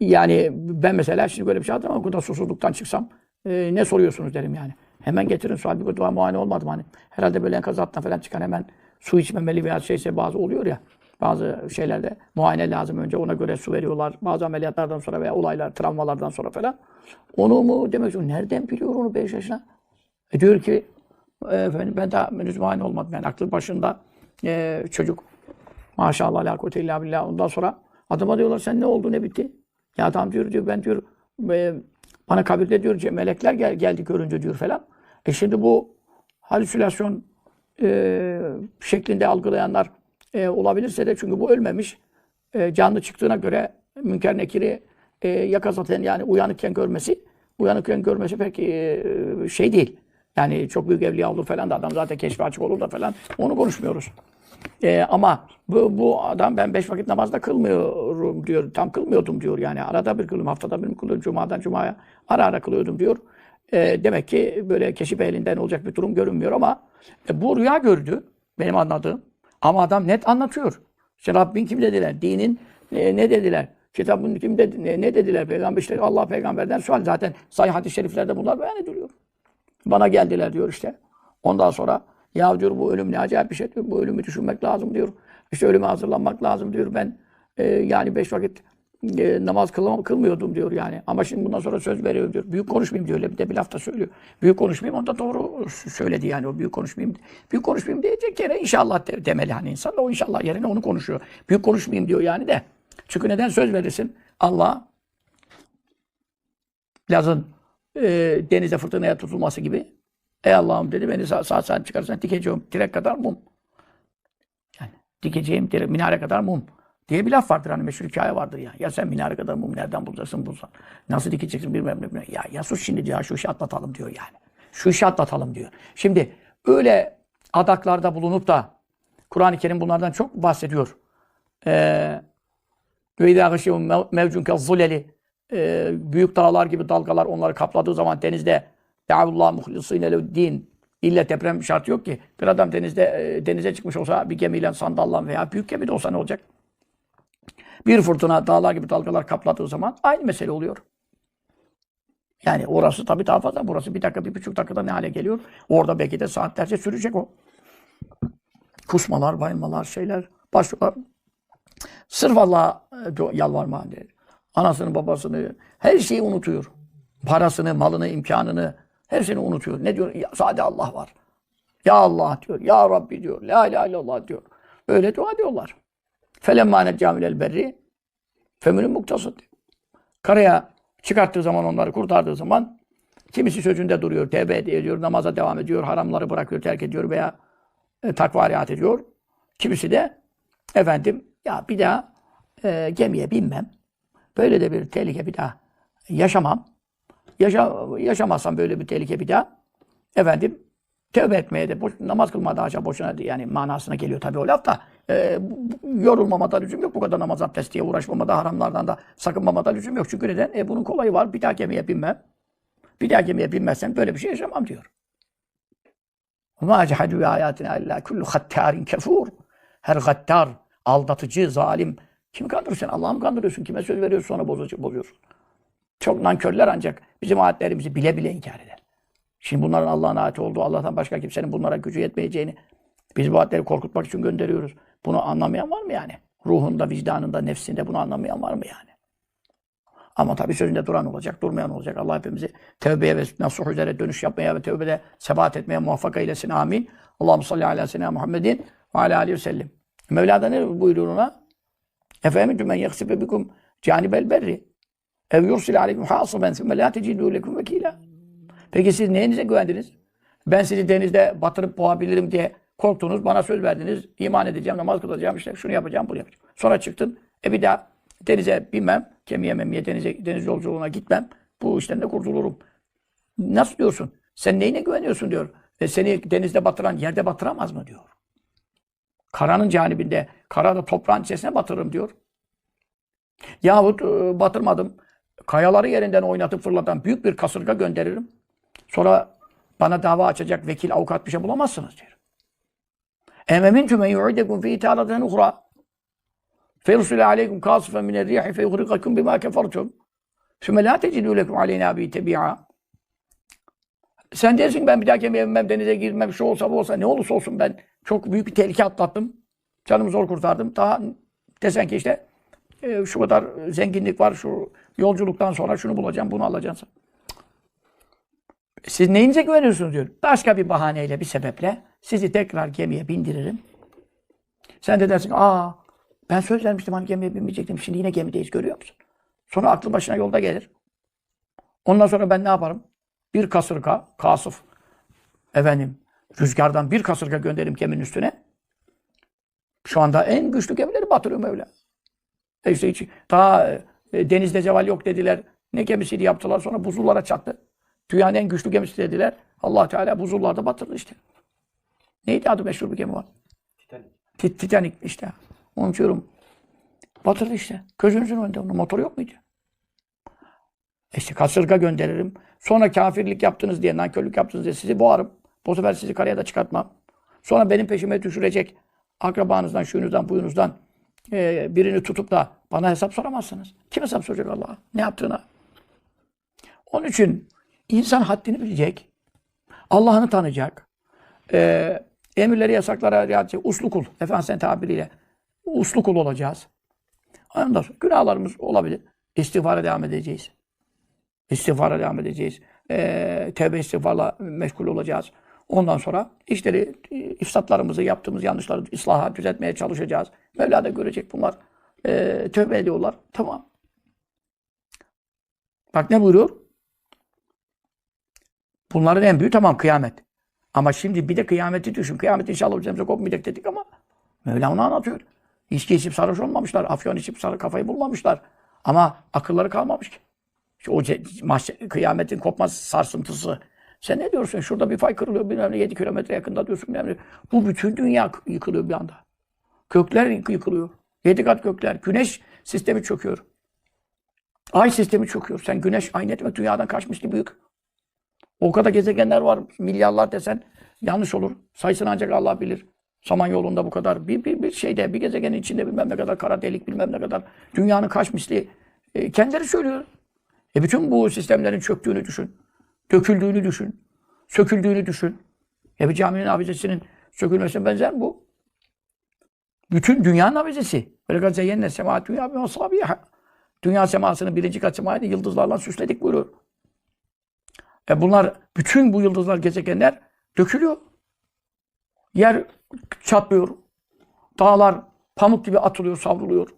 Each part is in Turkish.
Yani ben mesela şimdi böyle bir şey hatırlamam. O kadar susuzluktan çıksam e, ne soruyorsunuz derim yani. Hemen getirin su. Halbuki dua muayene olmadım hani. Herhalde böyle enkaz altından falan çıkan hemen su içmemeli veya şeyse bazı oluyor ya. Bazı şeylerde muayene lazım önce ona göre su veriyorlar. Bazı ameliyatlardan sonra veya olaylar, travmalardan sonra falan. Onu mu demek istiyorum. Nereden biliyor onu 5 yaşına? E diyor ki "E, efendim ben daha henüz muayene olmadım. Yani aklı başında e, çocuk. Maşallah la kuvvete illa billah. Ondan sonra adama diyorlar sen ne oldu ne bitti? Ya adam diyor diyor ben diyor e, bana kabirde diyor melekler gel, geldi görünce diyor falan. E şimdi bu halüsinasyon e, şeklinde algılayanlar e, olabilirse de çünkü bu ölmemiş. E, canlı çıktığına göre Münker Nekir'i e, yakazaten yani uyanıkken görmesi uyanıkken görmesi pek e, şey değil. Yani çok büyük evliya olur falan da adam zaten keşfi açık olur da falan onu konuşmuyoruz. E, ama bu, bu adam ben beş vakit namazda kılmıyorum diyor. Tam kılmıyordum diyor yani. Arada bir kılıyorum, haftada bir kılıyorum. Cuma'dan Cuma'ya ara ara kılıyordum diyor. E, demek ki böyle keşif elinden olacak bir durum görünmüyor ama e, bu rüya gördü. Benim anladığım. Ama adam net anlatıyor. İşte Rabbin kim dediler? Dinin e, ne dediler? Kitabın kim dedi, ne, ne dediler? Peygamber işte Allah peygamberden sual. Zaten sahih hadis-i şeriflerde bunlar beyan ediliyor. Bana geldiler diyor işte. Ondan sonra ya diyor bu ölüm ne acayip bir şey diyor. Bu ölümü düşünmek lazım diyor. İşte ölüme hazırlanmak lazım diyor. Ben e, yani beş vakit e, namaz kılam, kılmıyordum diyor yani. Ama şimdi bundan sonra söz veriyorum diyor. Büyük konuşmayayım diyor. Öyle bir de bir lafta söylüyor. Büyük konuşmayayım. Onu da doğru söyledi yani. O büyük konuşmayayım. Büyük konuşmayayım diyecek yere inşallah de, demeli hani insan da o inşallah yerine onu konuşuyor. Büyük konuşmayayım diyor yani de. Çünkü neden söz verirsin? Allah Laz'ın e, denize fırtınaya tutulması gibi Ey Allah'ım dedi beni sağ, sağ salim çıkarsan dikeceğim direk kadar mum. Yani dikeceğim direk, minare kadar mum diye bir laf vardır hani meşhur hikaye vardır ya. Ya sen minare kadar mum nereden bulacaksın bulsan. Nasıl dikeceksin bilmem ne. bilmem. Ya, ya sus şimdi ya şu işi atlatalım diyor yani. Şu işi atlatalım diyor. Şimdi öyle adaklarda bulunup da Kur'an-ı Kerim bunlardan çok bahsediyor. Ee, ve idâ gışiyum mevcun kezzuleli büyük dağlar gibi dalgalar onları kapladığı zaman denizde Deavullah muhlisine din ille deprem şartı yok ki. Bir adam denizde e, denize çıkmış olsa bir gemiyle sandalla veya büyük gemi de olsa ne olacak? Bir fırtına dağlar gibi dalgalar kapladığı zaman aynı mesele oluyor. Yani orası tabii daha fazla. Burası bir dakika, bir buçuk dakikada ne hale geliyor? Orada belki de saatlerce sürecek o. Kusmalar, bayılmalar, şeyler başlıyorlar. Sırf Allah'a e, yalvarma. Anasını, babasını, her şeyi unutuyor. Parasını, malını, imkanını, hepsini unutuyor. Ne diyor? Ya, sadece Allah var. Ya Allah diyor. Ya Rabbi diyor. La ilahe illallah diyor. Öyle dua diyorlar. Felemma necamilel berri femünün muktasıd. Karaya çıkarttığı zaman onları kurtardığı zaman kimisi sözünde duruyor, tevbe ediyor, namaza devam ediyor, haramları bırakıyor, terk ediyor veya e, takva ediyor. Kimisi de efendim ya bir daha e, gemiye binmem. Böyle de bir tehlike bir daha yaşamam. Yaşa, yaşamazsam böyle bir tehlike bir daha efendim tövbe etmeye de boş, namaz kılmada aşağı boşuna yani manasına geliyor tabii o laf da e, yorulmamada lüzum yok. Bu kadar namaz abdestiye uğraşmamada, haramlardan da sakınmamada lüzum yok. Çünkü neden? E, bunun kolayı var. Bir daha gemiye binmem. Bir daha gemiye binmezsem böyle bir şey yaşamam diyor. وَمَا جَحَدُوا بِآيَاتِنَا اِلَّا كُلُّ خَتَّارٍ kefur. Her gattar, aldatıcı, zalim. Kim kandırıyorsun? Allah'ı mı kandırıyorsun? Kime söz veriyorsun sonra bozuyorsun? Çok nankörler ancak bizim ayetlerimizi bile bile inkar eder. Şimdi bunların Allah'ın ayeti olduğu, Allah'tan başka kimsenin bunlara gücü yetmeyeceğini biz bu ayetleri korkutmak için gönderiyoruz. Bunu anlamayan var mı yani? Ruhunda, vicdanında, nefsinde bunu anlamayan var mı yani? Ama tabii sözünde duran olacak, durmayan olacak. Allah hepimizi tevbeye ve nasuh üzere dönüş yapmaya ve tevbede sebat etmeye muvaffak eylesin. Amin. Allahu salli ala seyyidina Muhammedin ve ala aleyhi ve sellem. Mevla'da ne buyuruyor ona? Efendim men yaksibe bikum canibel berri. Ev yursil aleykum hasiben sümme la tecidû lekum vekîlâ. Peki siz neyinize güvendiniz? Ben sizi denizde batırıp boğabilirim diye korktunuz, bana söz verdiniz, iman edeceğim, namaz kılacağım, işte şunu yapacağım, bunu yapacağım. Sonra çıktın, e bir daha denize binmem, kemiğe memiye denize, deniz yolculuğuna gitmem, bu işten de kurtulurum. Nasıl diyorsun? Sen neyine güveniyorsun diyor. E seni denizde batıran yerde batıramaz mı diyor. Karanın canibinde, karada toprağın içerisine batırırım diyor. Yahut e, batırmadım, kayaları yerinden oynatıp fırlatan büyük bir kasırga gönderirim. Sonra bana dava açacak vekil, avukat bir şey bulamazsınız diyor. Ememin tüme yu'idekum fi ithalatın uhra. Ferusul aleykum kasifen miner rihi fe yuhrikakum bima kefertum. Sümme la tecidü lekum aleyna bi tebi'a. Sen dersin ben bir daha gemiye binmem, denize girmem, şu olsa bu olsa ne olursa olsun ben çok büyük bir tehlike atlattım. Canımı zor kurtardım. Daha desen ki işte e, şu kadar zenginlik var, şu yolculuktan sonra şunu bulacağım, bunu alacaksın. Siz neyinize güveniyorsunuz diyor. Başka bir bahaneyle, bir sebeple sizi tekrar gemiye bindiririm. Sen de dersin aa ben söz vermiştim hani gemiye binmeyecektim. Şimdi yine gemideyiz görüyor musun? Sonra aklı başına yolda gelir. Ondan sonra ben ne yaparım? Bir kasırga, kasıf, efendim rüzgardan bir kasırga gönderirim geminin üstüne. Şu anda en güçlü gemileri batırıyor Mevla. E işte hiç, daha e, denizde ceval yok dediler. Ne gemisiydi yaptılar sonra buzullara çattı. Dünyanın en güçlü gemisi dediler. allah Teala buzullarda batırdı işte. Neydi adı meşhur bir gemi var? Tit- Titanic işte. Onu diyorum. Batırdı işte. Gözünüzün önünde. Onun motoru yok muydu? E İşte kasırga gönderirim. Sonra kafirlik yaptınız diye, nankörlük yaptınız diye sizi boğarım. Bu sefer sizi karaya da çıkartmam. Sonra benim peşime düşürecek akrabanızdan, şuyunuzdan, buyunuzdan e, birini tutup da bana hesap soramazsınız. Kim hesap soracak Allah'a? Ne yaptığına? Onun için insan haddini bilecek. Allah'ını tanıyacak. E, emirleri, yasaklara riayet edecek. Uslu kul. Efendimiz'in tabiriyle. Uslu kul olacağız. Ondan sonra günahlarımız olabilir. İstiğfara devam edeceğiz. İstiğfara devam edeceğiz. Ee, tevbe istiğfarla meşgul olacağız. Ondan sonra işleri, e, ifsatlarımızı, yaptığımız yanlışları ıslaha, düzeltmeye çalışacağız. Mevla da görecek bunlar. Ee, tövbe ediyorlar. Tamam. Bak ne buyuruyor? Bunların en büyüğü tamam kıyamet. Ama şimdi bir de kıyameti düşün. Kıyamet inşallah üzerimize kopmayacak dedik ama Mevla onu anlatıyor. İçki içip sarhoş olmamışlar. Afyon içip sarı kafayı bulmamışlar. Ama akılları kalmamış ki. İşte o mahşer- kıyametin kopması sarsıntısı. Sen ne diyorsun? Şurada bir fay kırılıyor bilmem ne 7 kilometre yakında diyorsun bilmem ne. Bu bütün dünya yıkılıyor bir anda. Gökler yık- yıkılıyor. Yedi kat gökler. Güneş sistemi çöküyor. Ay sistemi çöküyor. Sen güneş ay ne demek dünyadan kaçmış gibi büyük. O kadar gezegenler var. Milyarlar desen yanlış olur. Sayısını ancak Allah bilir. Samanyolu'nda bu kadar. Bir, bir, bir şeyde, bir gezegenin içinde bilmem ne kadar kara delik, bilmem ne kadar. Dünyanın kaç misli. E, kendileri söylüyor. E bütün bu sistemlerin çöktüğünü düşün. Döküldüğünü düşün. Söküldüğünü düşün. E bir caminin avizesinin sökülmesine benzer mi bu? Bütün dünyanın avizesi. Böyle zeyyenle sema dünya. Dünya semasını birinci kat semayı yıldızlarla süsledik buyuruyor. E bunlar, bütün bu yıldızlar, gezegenler dökülüyor. Yer çatlıyor. Dağlar pamuk gibi atılıyor, savruluyor.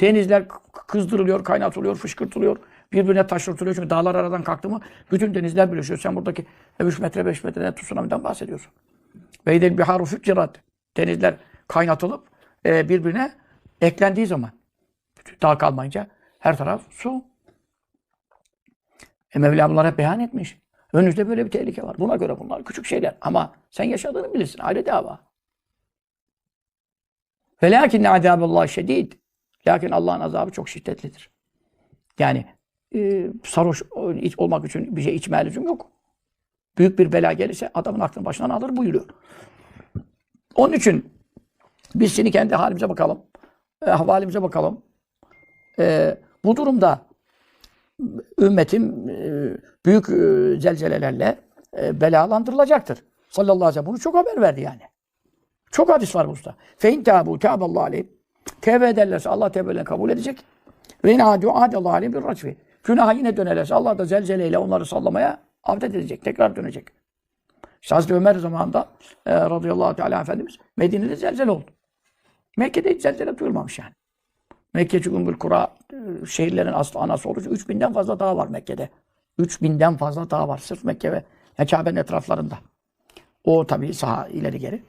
Denizler kızdırılıyor, kaynatılıyor, fışkırtılıyor. Birbirine taşırtılıyor. Çünkü dağlar aradan kalktı mı bütün denizler birleşiyor. Sen buradaki 3 metre 5 metreden tsunami'den bahsediyorsun. Ve idel biharu füccirat. Denizler kaynatılıp e, birbirine eklendiği zaman. Dağ kalmayınca her taraf su. E Mevla bunları hep beyan etmiş. Önünüzde böyle bir tehlike var. Buna göre bunlar küçük şeyler. Ama sen yaşadığını bilirsin. Ayrı dava. Ve lakin azabullah şedid. Lakin Allah'ın azabı çok şiddetlidir. Yani e, sarhoş olmak için bir şey içmeye lüzum yok. Büyük bir bela gelirse adamın aklını başından alır buyuruyor. Onun için biz şimdi kendi halimize bakalım. E, ahvalimize bakalım. E, bu durumda ümmetim e, büyük e, zelzelelerle e, belalandırılacaktır. Sallallahu aleyhi ve sellem bunu çok haber verdi yani. Çok hadis var usta. Fein tabu taballahu aleyhim. Tevbe ederlerse Allah tevbelerini kabul edecek. Ve in adu adallahu aleyhim bir racfi. Günaha yine dönerlerse Allah da zelzeleyle onları sallamaya avdet edecek. Tekrar dönecek. İşte Hazreti Ömer zamanında e, radıyallahu teala Efendimiz Medine'de zelzele oldu. Mekke'de hiç zelzele duyulmamış yani. Mekke Cumhur Kura e, şehirlerin aslı anası olduğu için 3000'den fazla dağ var Mekke'de. 3000'den fazla dağ var sırf Mekke ve Kabe'nin etraflarında. O tabii saha ileri geri.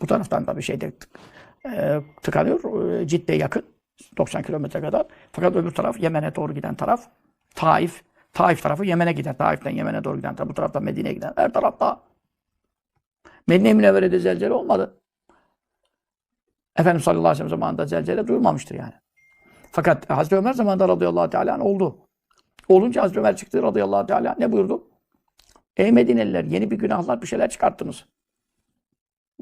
Bu taraftan da bir şeyde tık- e, tıkanıyor. E, Cidde yakın. 90 kilometre kadar. Fakat öbür taraf Yemen'e doğru giden taraf. Taif. Taif tarafı Yemen'e gider. Taif'ten Yemen'e doğru giden taraf. Bu taraftan Medine'ye giden. Her taraf dağ. Medine-i Münevvere'de zelzele olmadı. Efendimiz sallallahu aleyhi ve sellem zamanında zelzele duyulmamıştır yani. Fakat Hazreti Ömer zamanında radıyallahu teala oldu. Olunca Hazreti Ömer çıktı radıyallahu teala ne buyurdu? Ey Medineliler yeni bir günahlar bir şeyler çıkarttınız.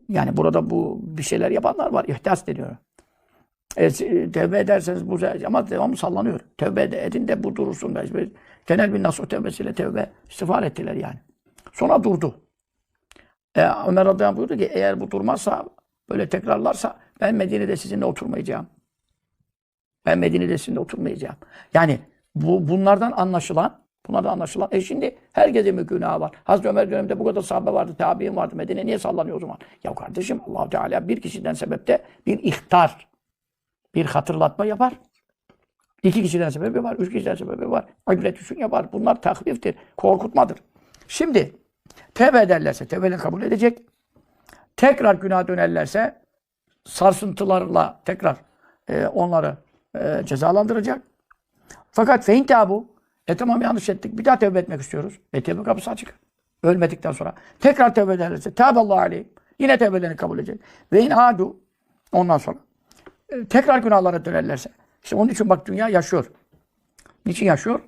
Yani burada bu bir şeyler yapanlar var. İhdas deniyor. E, s- tevbe ederseniz bu ama devamlı sallanıyor. Tevbe ed- edin de bu durursun. Genel bir nasuh tevbesiyle tevbe istiğfar ettiler yani. Sonra durdu. E, Ömer radıyallahu buyurdu ki eğer bu durmazsa böyle tekrarlarsa ben Medine'de sizinle oturmayacağım. Ben Medine'de sizinle oturmayacağım. Yani bu bunlardan anlaşılan bunlardan anlaşılan e şimdi herkesin bir günahı var. Hazreti Ömer döneminde bu kadar sahabe vardı, tabi'in vardı. Medine niye sallanıyor o zaman? Ya kardeşim allah Teala bir kişiden sebepte bir ihtar, bir hatırlatma yapar. İki kişiden sebebi var, üç kişiden sebebi var. İbret için yapar. Bunlar tahfiftir, korkutmadır. Şimdi tevbe ederlerse tevbeni kabul edecek. Tekrar günah dönerlerse sarsıntılarla tekrar e, onları e, cezalandıracak. Fakat fein tabu e tamam yanlış ettik. Bir daha tevbe etmek istiyoruz. E tevbe kapısı açık. Ölmedikten sonra. Tekrar tevbe ederlerse Tâballahu aleyhim. Yine tevbelerini kabul edecek. Ve in adu ondan sonra. Tekrar günahlara dönerlerse. İşte onun için bak dünya yaşıyor. Niçin yaşıyor?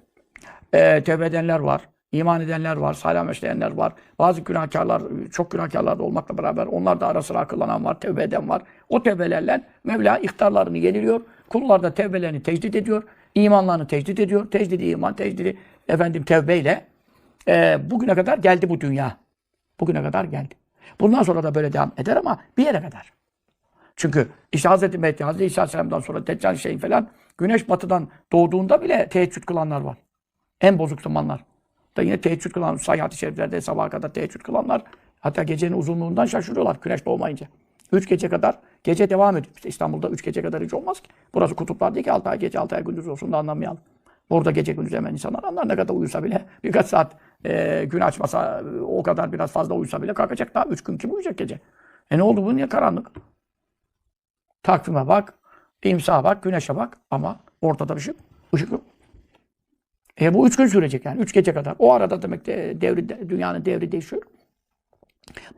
E, tevbe edenler var. iman edenler var, salam işleyenler var. Bazı günahkarlar, çok günahkarlar da olmakla beraber onlar da ara sıra akıllanan var, tevbe eden var. O tevbelerle Mevla ihtarlarını yeniliyor. Kullar da tevbelerini tecdit ediyor. imanlarını tecdit ediyor. Tecdidi iman, tecdidi efendim tevbeyle e, bugüne kadar geldi bu dünya. Bugüne kadar geldi. Bundan sonra da böyle devam eder ama bir yere kadar. Çünkü işte Hazreti Mehdi, Hazreti İsa Aleyhisselam'dan sonra Deccal şeyin falan güneş batıdan doğduğunda bile teheccüd kılanlar var. En bozuk zamanlar. Da yine teheccüd kılan, sayhat-ı şeriflerde sabaha kadar teheccüd kılanlar hatta gecenin uzunluğundan şaşırıyorlar güneş doğmayınca. Üç gece kadar gece devam ediyor. İşte İstanbul'da üç gece kadar hiç olmaz ki. Burası kutuplar değil ki altı ay gece altı ay gündüz olsun da anlamayalım. Burada gece gündüz hemen insanlar anlar ne kadar uyusa bile birkaç saat e, gün açmasa e, o kadar biraz fazla uyusa bile kalkacak daha üç gün kim uyuyacak gece? E ne oldu bu niye karanlık? Takvime bak, imsaha bak, güneşe bak ama ortada bir şey yok. Işık yok. E bu üç gün sürecek yani. Üç gece kadar. O arada demek de devri, dünyanın devri değişiyor.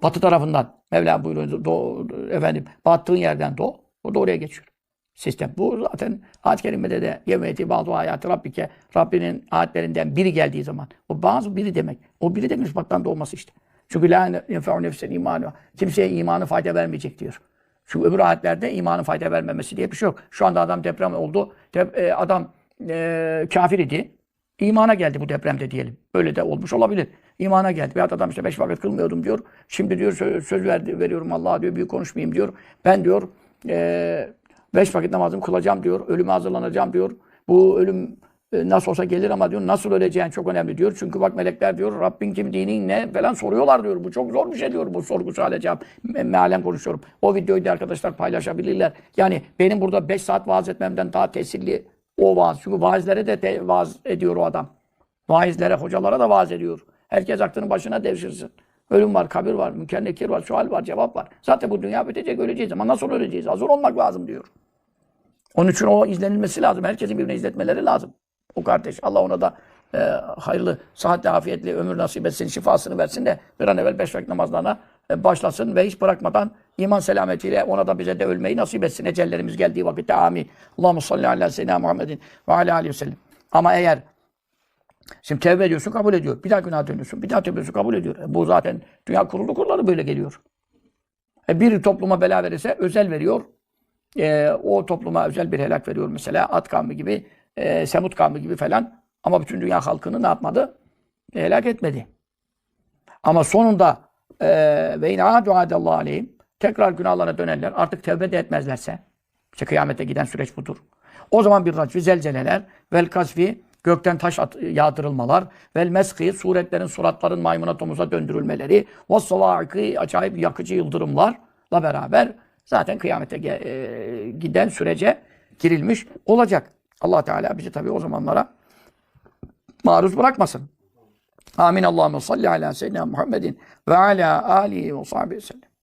Batı tarafından Mevla buyuruyor. Doğu, efendim, battığın yerden doğu. O da oraya geçiyor. Sistem. Bu zaten ayet-i kerimede de yevmeti bazı hayatı Rabbike Rabbinin ayetlerinden biri geldiği zaman. O bazı biri demek. O biri de müsbattan doğması işte. Çünkü la yenfe'u nefsen imanı. Kimseye imanı fayda vermeyecek diyor. Çünkü öbür ayetlerde imanın fayda vermemesi diye bir şey yok. Şu anda adam deprem oldu. Dep- e, adam e, kafir idi. İmana geldi bu depremde diyelim. Öyle de olmuş olabilir. İmana geldi. Veyahut adam işte beş vakit kılmıyordum diyor. Şimdi diyor söz, söz verdi, veriyorum Allah'a diyor büyük konuşmayayım diyor. Ben diyor e, beş vakit namazımı kılacağım diyor. Ölüme hazırlanacağım diyor. Bu ölüm nasıl olsa gelir ama diyor nasıl öleceğin çok önemli diyor. Çünkü bak melekler diyor Rabbin kim dinin ne falan soruyorlar diyor. Bu çok zor bir şey diyor bu sorgu suale cevap. Me- Mealen konuşuyorum. O videoyu da arkadaşlar paylaşabilirler. Yani benim burada 5 saat vaaz etmemden daha tesirli o vaaz. Çünkü vaazlere de te- vaaz ediyor o adam. Vaizlere, hocalara da vaaz ediyor. Herkes aklının başına devşirsin. Ölüm var, kabir var, münker nekir var, sual var, cevap var. Zaten bu dünya bitecek, öleceğiz ama nasıl öleceğiz? Hazır olmak lazım diyor. Onun için o izlenilmesi lazım. Herkesin birbirine izletmeleri lazım. O kardeş. Allah ona da e, hayırlı, sıhhatli, afiyetli ömür nasip etsin, şifasını versin de bir an evvel beş vakit namazlarına e, başlasın ve hiç bırakmadan iman selametiyle ona da bize de ölmeyi nasip etsin. Ecellerimiz geldiği vakitte amin. Allahu salli ala seyyidina Muhammedin ve ala aleyhi ve sellem. Ama eğer Şimdi tevbe ediyorsun kabul ediyor. Bir daha günah dönüyorsun. Bir daha tevbe ediyorsun kabul ediyor. E, bu zaten dünya kurulu kurları böyle geliyor. E, bir topluma bela verirse özel veriyor. E, o topluma özel bir helak veriyor mesela. At kavmi gibi, e, Semut kavmi gibi falan. Ama bütün dünya halkını ne yapmadı? E, helak etmedi. Ama sonunda e, ve in adu adallahu aleyhim tekrar günahlarına dönerler. Artık tevbe de etmezlerse işte kıyamete giden süreç budur. O zaman bir racvi zelzeleler vel kasfi gökten taş at, yağdırılmalar vel meski suretlerin suratların maymuna tomuza döndürülmeleri ve savaki acayip yakıcı yıldırımlarla beraber zaten kıyamete e, giden sürece girilmiş olacak. Allah Teala bizi tabii o zamanlara maruz bırakmasın. Amin. Allahümme salli ala seyyidina Muhammedin ve ala alihi ve sahbihi sellem.